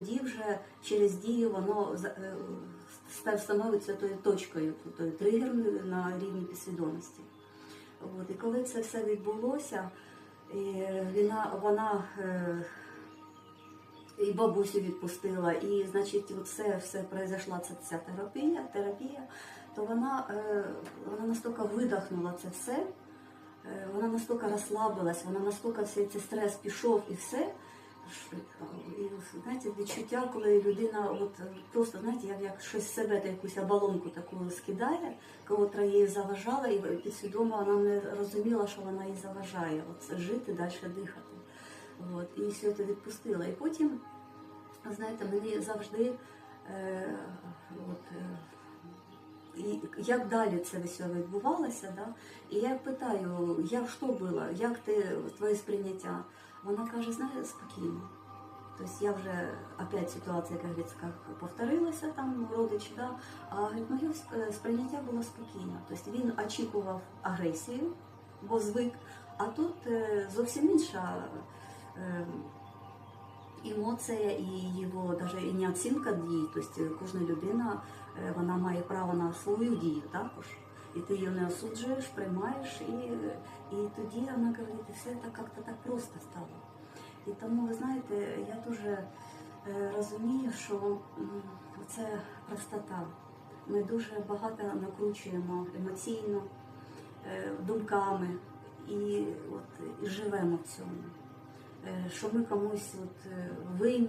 Тоді вже через дію воно е, становиться тою точкою, тою тригерною на рівні підсвідомості. От, і коли це все відбулося, вона, вона е, і бабусю відпустила, і значить, оце все произошла ця, ця терапія, терапія, то вона, е, вона настільки видихнула це все, вона настільки розслабилась, вона настільки цей стрес пішов і все. Знаєте, відчуття, коли людина от просто знаєте, як, як щось себе, та якусь оболонку таку скидає, котра їй заважала, і підсвідомо вона не розуміла, що вона їй заважає. От жити, далі дихати. От, і все це відпустила. І потім, знаєте, мені завжди е, от, е, як далі це все відбувалося, да? і я питаю, як що було, як ти твоє сприйняття? Вона каже, знаєш, спокійно. Тобто я вже опять ситуація, як говориться, повторилася там родич, да? а говорить, моє сприйняття було спокійно. Тобто він очікував агресію, бо звик, а тут е, зовсім інша е, емоція і його навіть і не оцінка дій. Тобто кожна людина е, вона має право на свою дію також. І ти її не осуджуєш, приймаєш, і, і тоді вона говорить, все так як-то так просто стало. І тому, ви знаєте, я дуже е, розумію, що це простота. Ми дуже багато накручуємо емоційно, е, думками і, от, і живемо в цьому. Е, Що ми комусь от, ви. винні.